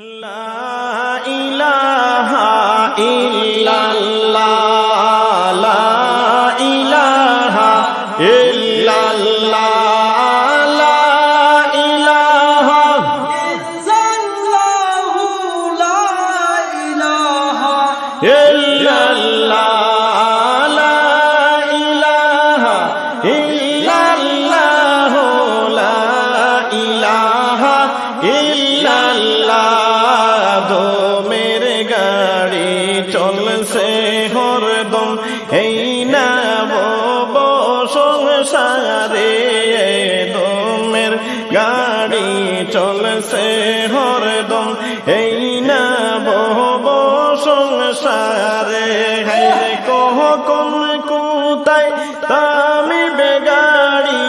Love. সারে হে কহ, কোন, কোতাই, তামি বেগাড়ি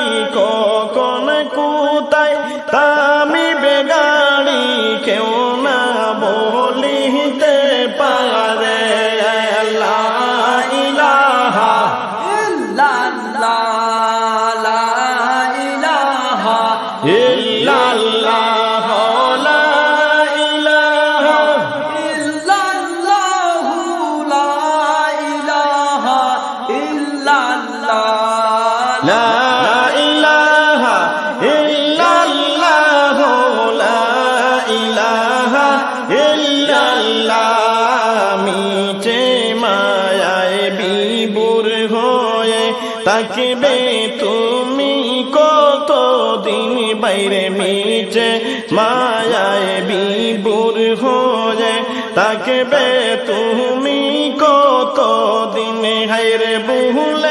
কোন কোতাই, তামি বেগাড়ি, কেউ না বলিতে পারে Yeah. থাকবে তুমি কত দিন বাইরে মিটে মায়ায় বিবুর হয়ে থাকবে? তুমি কত দিন হাইরে বহুলে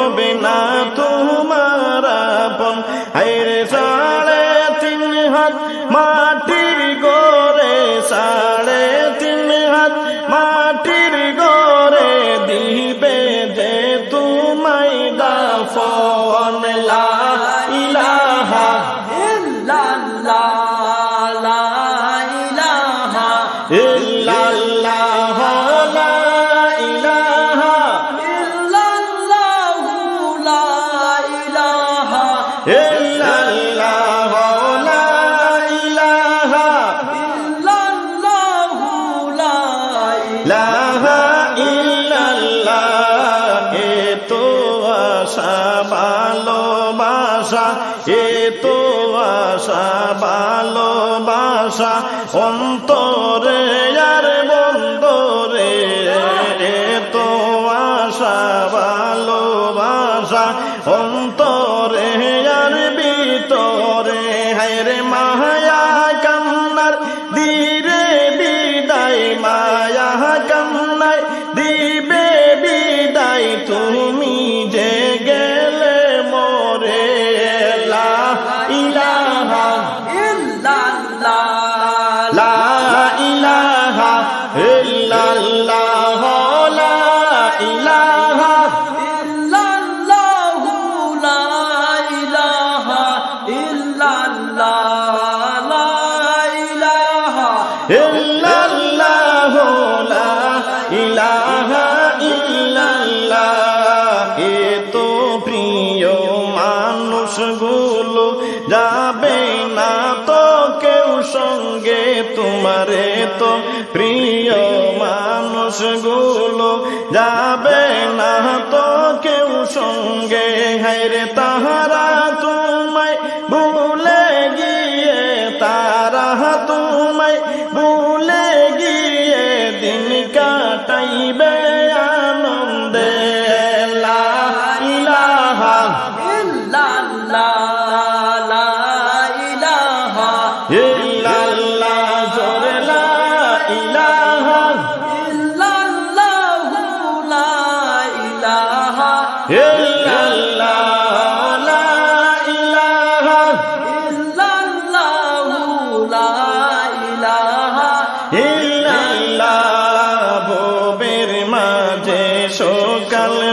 এ তো আশা ভালোবাসা অন্তরে আর বন্দরে। এ তো আশা ভালোবাসা অন্ত সঙ্গে তোমারে তো প্রিয় মানুষগুলো যাবে না তো কেউ সঙ্গে। হাইরে তাহারা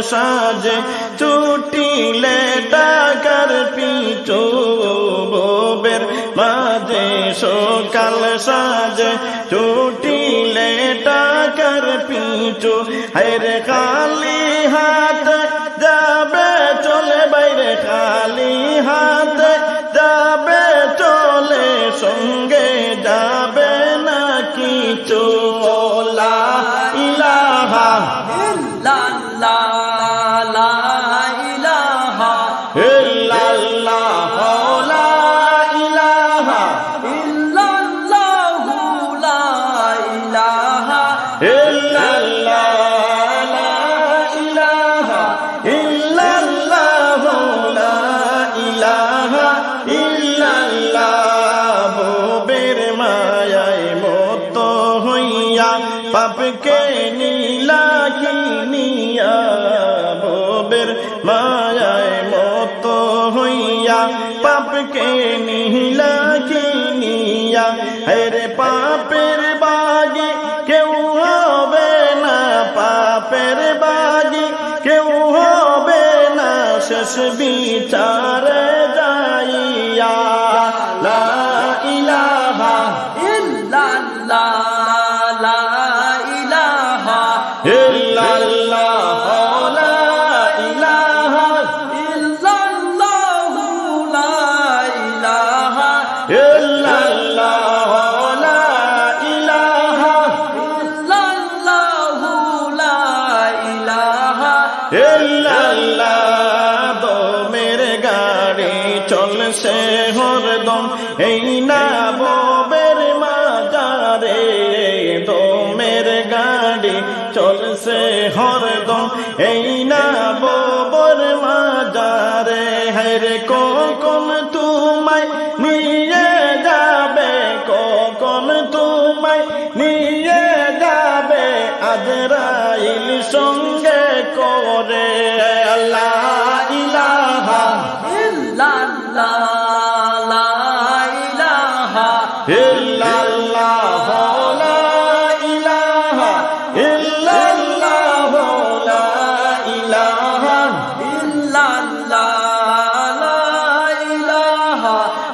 সাজে ছুটিলে টাকার পিছু বোবের মাঝে সকাল সাজে ছুটিলে টাকার পিছু হের খালি হাত মায়ায় মত হইয়া পাপকে নিহিলা কিনিয়া হেরে পাপের বাগে কেউ হবে না, পাপের বাগে কেউ হবে না। শেষ বিচারে যাইয়া। লা ইলাহা ইল্লাল্লাহ। চলছে হরদম এই না ববের মাজারে দমের গাড়ি চলছে হরদম এই না ববর মাজারে হের কম তুমাই নিয়ে যাবে? কম তুমাই নিয়ে যাবে? আজরাইল সঙ্গে করে আল্লাহ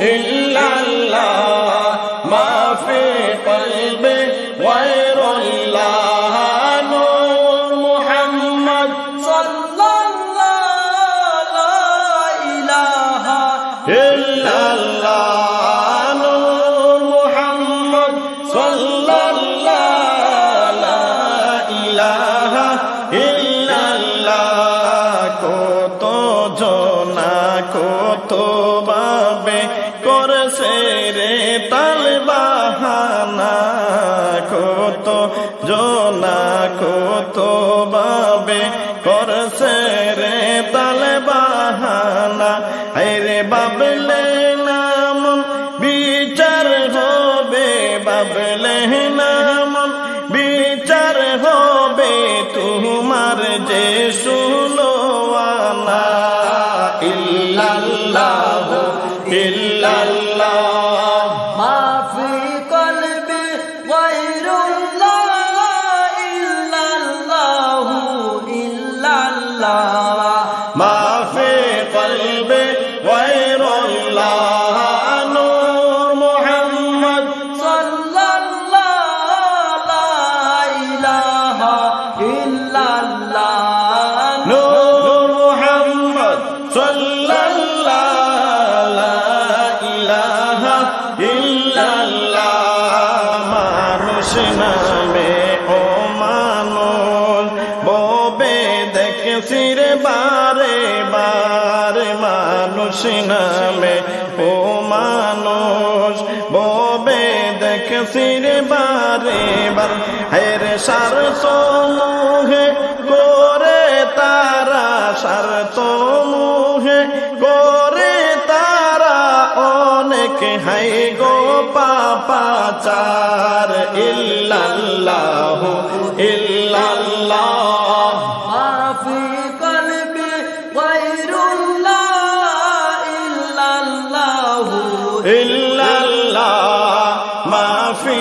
El सब लहन নামে ও মানুষ, ববে দেখছি রে বারে বারে মানুষ নামে ও মানুষ, ববে দেখছি রে বারে বার। হের সার মুহে করে তারা স্বার্থ মুহে করে তারা অনেক হাই গো পাচার ইল্লাল্লাহ ইল্লাল্লাহ। মাফি কলবে গায়রুল্লাহ ইল্লাল্লাহ। ইল্লাল্লাহ মাফি